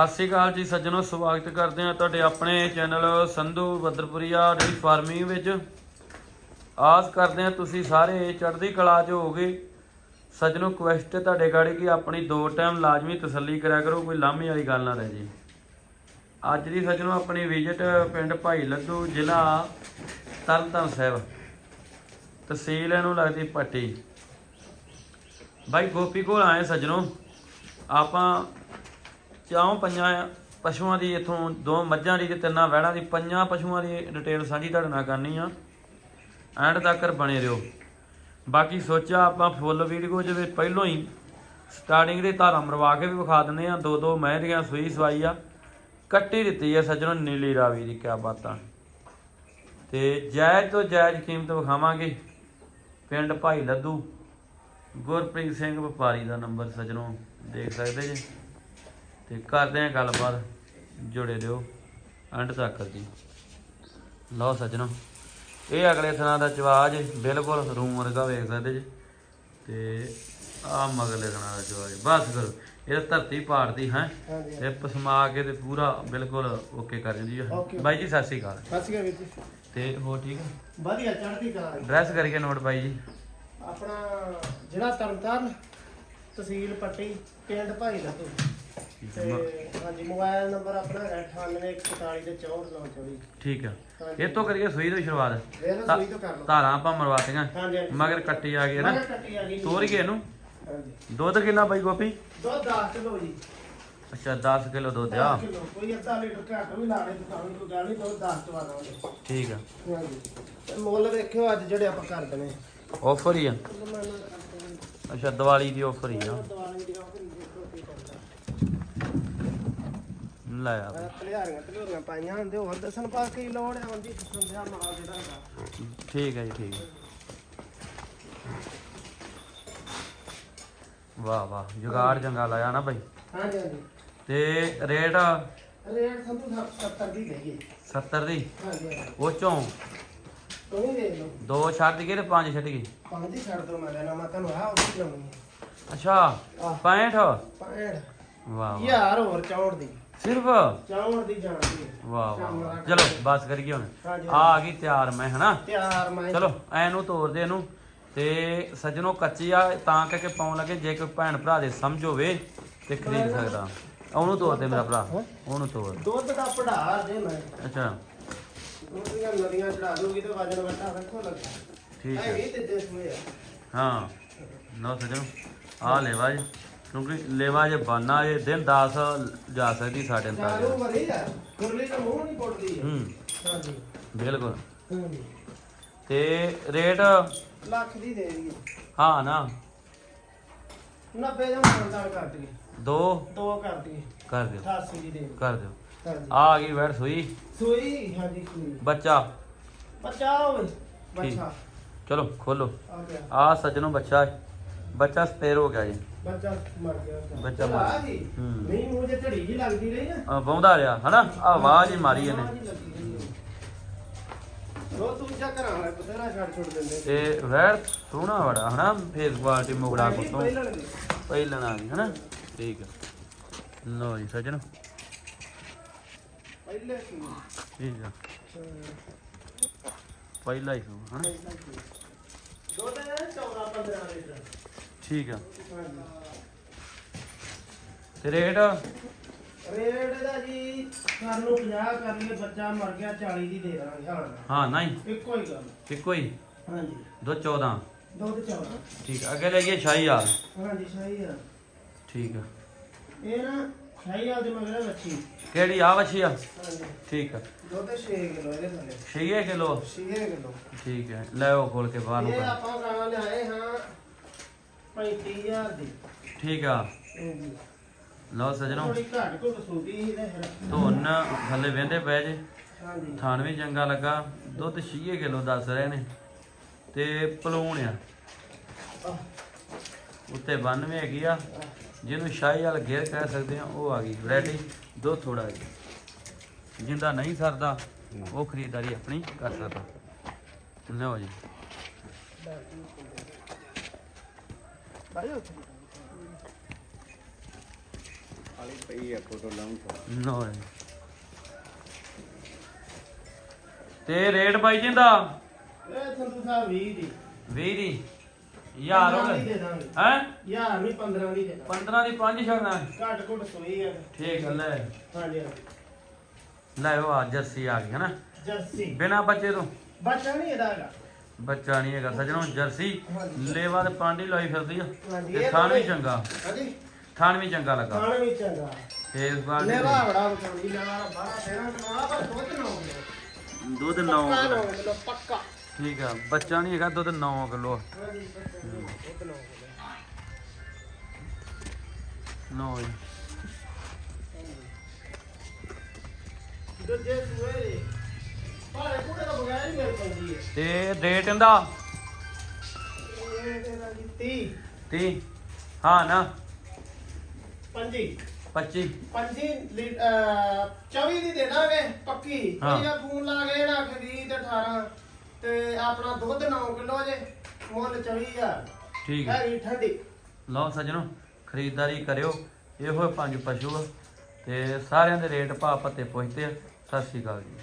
ਸਤਿ ਸ਼੍ਰੀ ਅਕਾਲ ਜੀ ਸੱਜਣੋ, ਸਵਾਗਤ ਕਰਦੇ ਹਾਂ ਤੁਹਾਡੇ ਆਪਣੇ channel Sandhu Badarpuria dairy farming ਵਿੱਚ। ਆਸ ਕਰਦੇ ਹਾਂ ਤੁਸੀਂ ਸਾਰੇ ਚੜ੍ਹਦੀ ਕਲਾ 'ਚ ਹੋਗੇ ਸੱਜਣੋ ਕੁਐਸਟ ਤੁਹਾਡੇ ਗਾੜੀ ਕਿ ਆਪਣੀ ਦੋ ਟਾਈਮ ਲਾਜ਼ਮੀ ਤਸੱਲੀ ਕਰਿਆ ਕਰੋ, ਕੋਈ ਲਾਮੀ ਵਾਲੀ ਗੱਲ ਨਾ ਰਹਿ ਜੀ। ਅੱਜ ਦੀ ਸੱਜਣੋ ਆਪਣੀ ਵਿਜ਼ਿਟ ਪਿੰਡ ਭਾਈ ਲੱਡੂ, ਜ਼ਿਲ੍ਹਾ ਤਰਨਤਾਰਨ ਸਾਹਿਬ। ਤਹਿਸੀਲ ਇਹਨੂੰ ਲੱਗਦੀ ਪੱਟੀ। ਬਾਈ ਗੋਪੀ ਕੋਲ ਆਏ ਸੱਜਣੋ। ਆਪਾਂ ਚਾਹੋਂ ਪੰਜਾਂ ਪਸ਼ੂਆਂ ਦੀ ਇਥੋਂ ਦੋ ਮੱਝਾਂ ਦੀ ਤੇ ਤਿੰਨਾਂ ਵਹਿੜਾਂ ਦੀ। ਪੰਜਾਂ ਪਸ਼ੂਆਂ ਦੀ ਡਿਟੇਲ ਸਾਂਝੀ ਤੁਹਾਡੇ ਨਾਲ ਕਰਨੀ ਆ। ਐਂਡ ਤੱਕ ਬਣੇ ਰਹੋ। ਬਾਕੀ ਸੋਚਿਆ ਆਪਾਂ ਫੁੱਲ ਵੀਡੀਓ ਜਿਵੇਂ ਪਹਿਲੋਂ ਹੀ ਸਟਾਰਟਿੰਗ ਦੇ ਧਾਰਾ ਮਰਵਾ ਕੇ ਵੀ ਵਿਖਾ ਦਿੰਦੇ ਆ। ਦੋ ਦੋ ਮਹਿ ਦੀਆਂ ਸੂਈ ਸਵਾਈ ਆ। ਕੱਟੀ ਦਿੱਤੀ ਆ ਸੱਜਣੋ ਨੀਲੀ ਰਾਵੀ ਦੀ, ਕਿਆ ਬਾਤਾਂ ਤੇ ਜਾਇਜ਼ ਤੋਂ ਜਾਇਜ਼ ਕੀਮਤ ਵਿਖਾਵਾਂਗੇ। ਪਿੰਡ ਭਾਈ ਲੱਦੂ। ਗੁਰਪ੍ਰੀਤ ਸਿੰਘ ਵਪਾਰੀ ਦਾ ਨੰਬਰ ਸੱਜਣੋ, ਦੇਖ ਸਕਦੇ ਜੀ? ਤੇ ਕਰਦੇ ਆਂ ਗੱਲਬਾਤ ਜੁੜੇ ਰਹੋ ਅੰਡ ਤੱਕ ਜੀ। ਲਓ ਸੱਜਣੋ ਇਹ ਅਗਲੇ ਥਣਾ ਦਾ ਚਵਾਜ ਬਿਲਕੁਲ ਰੂਮ ਵਰਗਾ ਵੇਖ ਸਕਦੇ ਜੀ। ਤੇ ਆ ਮਗਲੇ ਥਣਾ ਦਾ ਚਵਾਜ ਬਸ ਕਰੋ ਇਹ ਧਰਤੀ ਪਾੜਦੀ ਹੈ? ਇਹ ਪਸਮਾ ਕੇ ਤੇ ਪੂਰਾ ਬਿਲਕੁਲ ਓਕੇ ਕਰ ਦਿੰਦੀ ਹੈ. ਬਾਈ ਜੀ ਸਤਿ ਸ਼੍ਰੀ ਅਕਾਲ। ਸਤਿ ਸ਼੍ਰੀ ਅਕਾਲ ਵੀਰ ਜੀ। ਤੇ ਹੋ ਠੀਕ ਹੈ ਵਧੀਆ ਚੜ੍ਹਦੀ ਕਲਾ ਜੀ। ਡਰੈਸ ਕਰਕੇ ਨੋਟ ਬਾਈ ਜੀ। ਆਪਣਾ ਜ਼ਿਲ੍ਹਾ ਤਰਨਤਾਰਨ ਤਹਿਸੀਲ ਪੱਟੀ ਪਿੰਡ ਭਾਈ ਦਾ ਹੈ, ਤੇ ਮ- ਹਾਂਜੀ ਮੋਬਾਈਲ ਨੰਬਰ ਆਪਣਾ ਹੈ 9841 ਤੇ 6494 ਠੀਕ ਹੈ। ਹਾਂਜੀ। ਇਹ ਤੋਂ ਕਰੀਏ ਸੂਈ ਤੋਂ ਸ਼ੁਰੂਆਤ। ਵੇਖ ਲਓ ਸੂਈ ਤੋਂ ਕਰ ਲਓ। ਧਾਰਾਂ ਆਪਾਂ ਮਰਵਾਤੀਆਂ ਹਾਂਜੀ ਹਾਂਜੀ। ਮਗਰ ਕੱਟੀ ਆ ਗਈ ਨਾ। ਮਗਰ ਕੱਟੀ ਆ ਗਈ ਜੀ। ਤੋਰ ਗਏ ਇਹਨੂੰ। ਹਾਂਜੀ। ਦੁੱਧ ਕਿੰਨਾ ਬਾਈ ਗੋਪੀ? ਦੁੱਧ 10 ਕਿਲੋ ਜੀ। ਅੱਛਾ 10 ਕਿਲੋ ਦੁੱਧ ਆ। 10 ਕਿਲੋ। ਕੋਈ ਅੱਧਾ ਲੀਟਰ ਘੱਟ ਵੀ ਲਾ ਲੈ ਦੁਕਾਨ ਤੋਂ ਗੱਲ ਨਹੀਂ ਦੁੱਧ 10 ਤੋਂ ਆਵਾਂਗੇ। ਠੀਕ ਆ। ਹਾਂਜੀ। ਤੇ ਮੁੱਲ ਵੇਖਿਓ ਅੱਜ ਜਿਹੜੇ ਆਪਾਂ ਕਰ ਦਨੇ ਆਫਰ ਹੀ ਆ। ਅੱਛਾ ਦੀਵਾਲੀ ਦੀ ਆਫਰ ਹੀ ਆ। ਦੀ ਦੇਖੋ ਕੀ ਕਰਦਾ ਲੈ ਆ ਬਈ। ਤਲਿਆਰੀਆਂ ਤਲਿਆਰੀਆਂ ਪਾਈਆਂ ਹੁੰਦੇ ਹੋਰ ਦੱਸਣ ਪਾ ਕੀ ਲੋੜ ਹੈ ਹੁੰਦੀ ਸੰਧਿਆ ਮਾਲ ਜਿਹੜਾ ਹੈਗਾ। ਠੀਕ ਹੈ ਜੀ ਠੀਕ ਹੈ। ਵਾਹ ਵਾਹ ਜੁਗਾੜ ਚੰਗਾ ਲਾਇਆ ਨਾ ਬਾਈ ਹਾਂਜੀ ਹਾਂਜੀ। ਤੇ ਰੇਟ? ਰੇਟ ਸੰਧੂ ਸਾਹਿਬ 70 ਦੀ ਗਈ ਹੈ। 70 ਦੀ? ਹਾਂਜੀ ਹਾਂਜੀ। ਉਹ ਚੋਂ ਤੂੰ ਹੀ ਦੇਖ ਲਓ। ਦੋ ਛੱਡ ਗਏ ਤੇ ਪੰਜ ਛੱਡ ਗਏ? ਪੰਜ ਹੀ ਛੱਡ ਦੋ ਮੈਂ ਲੈਣਾ ਮੈਂ ਤੁਹਾਨੂੰ ਆ ਉਹ ਲਾਉਣੀ ਹੈ। ਅੱਛਾ ਆਹ। 65 65 ਵਾਹ ਵਾਹ। ਯਾਰ ਹੋਰ ਚੌੜ ਦੀ। ਸਿਰਫ? ਚੌੜ ਦੀ ਜਾਣਦੀ ਹੈ। ਵਾਹ ਵਾਹ ਚਲੋ ਬਸ ਕਰੀਏ ਹੁਣ। ਆ ਆ ਗਈ ਤਿਆਰ ਮੈਂ ਹਨਾ? ਤਿਆਰ ਮੈਂ ਚਲੋ ਐ ਨੂੰ ਤੋੜ ਦੇ ਇਹਨੂੰ। ਤੇ ਸੱਜਣੋ ਕੱਚੀ ਆ ਤਾਂ ਕਰਕੇ ਪਾਉਣ ਲੱਗੇ ਜੇ ਕੋਈ ਭੈਣ ਭਰਾ ਦੇ ਸਮਝ ਹੋਵੇ ਤੇ ਖਰੀਦ ਸਕਦਾ। ਉਹਨੂੰ ਤੋੜ ਦੇ ਮੇਰਾ ਭਰਾ। ਉਹਨੂੰ ਤੋੜ ਦੁੱਧ ਦਾ ਪੜਾ ਦੇ ਮੈਂ। ਅੱਛਾ। ਉਹਦੀਆਂ ਨਦੀਆਂ ਚੜਾ ਦੂਗੀ ਤੇ ਵਜਨ ਵੱਟਾ ਰੱਖੋ ਲੱਗਾ। ਠੀਕ ਹੈ। ਇਹ ਤੇ ਦੇਸ ਹੋਇਆ ਹਾਂ। ਲਓ ਸੱਜਣੋ ਆ ਲੈਵਾ ਜੀ। ਕਿਉਂਕਿ ਲੈਵਾ ਜੇ ਬਾਨਾ ਇਹ ਦਿਨ 10 ਜਾ ਸਕਦੀ ਸਾਡੇ ਮਰੀ ਆ ਗੁਰਲੀ ਦਾ ਮੂੰਹ ਨਹੀਂ ਪੁੱਟਦੀ। ਹੂੰ। ਹਾਂਜੀ। ਬਿਲਕੁਲ। ਹਾਂਜੀ। ਤੇ ਰੇਟ? ਲੱਖ ਦੀ ਦੇ ਦਈਏ। ਹਾਂ ਨਾ। 90 ਦਾ ਮਾਨਦਾਰ ਕਰ ਦਈਏ। ਦੋ? ਦੋ ਕਰ ਦਈਏ। ਕਰ ਦਿਓ। 88 ਦੀ ਦੇ ਦਿਓ। ਕਰ ਦਿਓ। ਹਾਂਜੀ। ਆ ਆ ਗਈ ਵੈਟ ਸੂਈ। ਸੂਈ? ਹਾਂਜੀ ਸੂਈ। ਬੱਚਾ। ਬੱਚਾ ਹੋਵੇ ਬੱਚਾ। ਚਲੋ ਖੋਲੋ। ਆ ਗਿਆ। ਆ ਸੱਜਣੋ ਬੱਚਾ ਹੈ। ਬੱਚਾ ਸਪੇਰ ਹੋ ਗਿਆ ਜੀ। ਬੱਚਾ ਮਰ ਗਿਆ। ਬੱਚਾ ਮਰ ਆ ਹੂੰ। ਨਹੀਂ ਮੂੰਹ ਜੇ ਝੜੀ ਜੀ ਲੱਗਦੀ ਰਹੀ ਨਾ। ਆ ਬੌਂਦਾ ਰਿਹਾ ਹਨਾ? ਆ ਆਵਾਜ਼ ਹੀ ਮਾਰੀ ਇਹਨੇ। ਆਵਾਜ਼ ਹੀ ਲੱਗੀ ਰਹੀ ਹੈ। ਉਹ ਤੂੰ ਜਾ ਕਰਾਂ ਵਾਲਾ ਬਥੇਰਾ ਛੱਡ ਛੁੱਟ ਦਿੰਦੇ ਤੇ ਵੈਟ ਸੋਹਣਾ ਬੜਾ ਹਨਾ? ਫੇਸ ਕੁਆਲਿਟੀ ਮੁਗੜਾ ਕੋਤੋਂ ਪਹਿਲਾਂ ਦੀ। ਪਹਿਲਾਂ ਆ ਗਈ ਹਨਾ? ਠੀਕ ਲੋ ਜੀ ਸੱਜਣੋ। ਪਹਿਲੇ ਕੀ ਠੀਕ ਆ। ਪਹਿਲਾ ਹੀ ਸੂ ਹਨਾ? ਦੋ ਦਿਨ 14 15 ਲੀਟਰ ਠੀਕ ਆ। ਤੇ ਰੇਟ? ਰੇਟ ਦਾ ਜੀ ਸਾਨੂੰ 50 ਕਰ ਲਈਏ ਬੱਚਾ ਮਰ ਗਿਆ 40 ਦੀ ਦੇ ਦਾਂਗੇ ਹਾਂ ਹਾਂ ਨਹੀਂ। ਇੱਕੋ ਹੀ ਗੱਲ। ਇੱਕੋ ਹੀ? ਹਾਂਜੀ। ਦੋ 14 ਦੁੱਧ 14 ਠੀਕ ਆ, ਅੱਗੇ ਲਈਏ ਸ਼ਾਹੀ ਆ ਹਾਂਜੀ ਸਹੀ ਆ ਠੀਕ ਆ। ਇਹ ਨਾ ਸ਼ਾਹੀ ਆ ਦੇ ਮਗਰ ਬੱਚੀ ਕਿਹੜੀ ਆ ਵਛੀ ਆ? ਹਾਂਜੀ। ਠੀਕ ਆ। ਦੁੱਧ 6 ਕਿਲੋ ਇਹਦੇ ਥੱਲੇ। 6 ਕਿਲੋ? 6 ਕਿਲੋ। ਠੀਕ ਹੈ ਲੈ ਉਹ ਖੋਲ ਕੇ ਬਾਹਰ ਨੂੰ ਇਹ ਕਰ ਆਪਾਂ ਗਾਂ ਲਿਆਏ ਹਾਂ 35000 ਦੀ। ਠੀਕ ਆ। ਹਾਂਜੀ। ਲਓ ਸਜਣੋ। ਥੋੜੀ ਘੱਟ ਕੋ ਕਸੂਟੀ ਸੀ ਤੇ ਫਿਰ। ਧੁੰਨ ਥੱਲੇ ਵਹਿੰਦੇ ਪਏ ਜੇ। ਹਾਂਜੀ। ਥਾਣ ਵੀ ਚੰਗਾ ਲੱਗਾ। ਦੁੱਧ 6 ਕਿਲੋ ਦੱਸ ਰਹੇ ਨੇ। ਤੇ ਪਲੂਣ ਆ। ਆਹ, ਉੱਤੇ 92 ਹੈਗੀ ਆ। ਜਿਹਨੂੰ ਸ਼ਾਹੀ ਵਾਲ ਗੇਅਰ ਕਹਿ ਸਕਦੇ ਆ ਉਹ ਆ ਗਈ ਵੈਰਾਈਟੀ। ਦੋ ਥੋੜਾ ਜੀ ਜਿੰਦਾ ਨਹੀਂ ਸਰਦਾ ਉਹ ਖਰੀਦਦਾਰੀ ਆਪਣੀ ਕਰ ਸਕਦਾ। ਲਓ ਜੀ। ਬਾਈ ਉੱਥੇ ਖਾਲੀ ਪਈ ਆ ਫੋਟੋ ਲਾਉਂ ਲਓ ਜੀ ਤੇ ਰੇਟ ਬਾਈ ਜੀ ਦਾ ਇਹ ਸੰਧੂ ਸਾਹਿਬ 20 ਦੀ। 20 ਦੀ। ਯਾਰ ਹੋ 15 ਦੀ ਗਏ ਦੇ ਦਾਂਗੇ। ਹੈ? ਯਾਰ ਨਹੀਂ 15 ਦੀ ਦੇ ਦਾਂਗੇ। 15 ਦੀ 5 ਛੜਨਾ ਘੱਟ ਘੁੱਟ ਸੋਈ ਹੈ ਠੀਕ ਹੈ ਲੈ। ਹਾਂਜੀ ਲੈ ਉਹ ਆ ਜਰਸੀ ਆ ਗਈ ਹੈ ਨਾ ਜਰਸੀ। ਬਿਨਾ ਬੱਚੇ ਤੋਂ। ਬੱਚਾ ਨਹੀਂ ਇਹਦਾ ਹੈਗਾ। ਬੱਚਾ ਨਹੀਂ ਹੈਗਾ ਸਜਣੋ ਜਰਸੀ। ਲੇਵਾ ਤੇ ਪਾਂਡੀ ਲਾਈ ਫਿਰਦੀ ਆ। ਹਾਂਜੀ, ਤੇ ਇਹ ਥਾਣ ਵੀ ਤਾਂ- ਚੰਗਾ। ਹਾਂਜੀ। ਥਾਣ ਵੀ ਚੰਗਾ ਲੱਗਾ। ਖਾਣ ਵੀ ਚੰਗਾ। ਫੇਸ ਬਾਂਡੀ ਲੈਵਾ ਬੜਾ ਬਚਾਉਣੀ ਲੈਵਾ ਬਾਹਰ ਫੇਰਾਂ ਕਰਾਉਣਾ ਪਰ ਦੁੱਧ ਨਾ ਹੋਵੇ ਦੁੱਧ ਪੱਕਾ 9 ਨਾ ਹੋਵੇ ਪੱਕਾ। ਠੀਕ ਆ ਬੱਚਾ ਨਹੀਂ ਹੈਗਾ ਦੁੱਧ 9 ਕਿਲੋ ਹਾਂਜੀ ਦੁੱਧ ਨਾ ਹੋਵੇ 9 ਦੂਜੇ ਸੂਏ ਦੇ। ਕੁੜੇ ਤੋਂ ਬਗੈਰ ਹੀ ਮਿਲ ਪੈਂਦੀ ਹੈ ਤੇ ਰੇਟ ਇਹਦਾ? ਇਹ ਤੇਰਾ ਜੀ 30 30 ਹਾਂ ਨਾ। ਪੰਜੀ। 25 ਪੰਜੀ ਲੀ- ਅਹ 24 ਦੀ ਦੇ ਦਾਂਗੇ ਪੱਕੀ। ਇਹ ਫੋਨ ਲਾ ਕੇ ਨਾ ਕਿ 20 ਤੇ 18 ਤੇ ਆਪਣਾ ਦੁੱਧ 9 ਕਿਲੋ ਜੇ ਮੁੱਲ 24000 ਠੀਕ ਹੈ। ਹੈਗੀ ਠੰਡੀ। ਲਓ ਸੱਜਣੋ ਖਰੀਦਦਾਰੀ ਕਰਿਓ। ਇਹੋ ਪੰਜ ਪਸ਼ੂ ਤੇ ਸਾਰਿਆਂ ਦੇ ਰੇਟ ਭਾਅ ਪੱਤੇ ਪੁੱਛਦੇ ਆ। ਸਤਿ ਸ਼੍ਰੀ ਅਕਾਲ ਜੀ।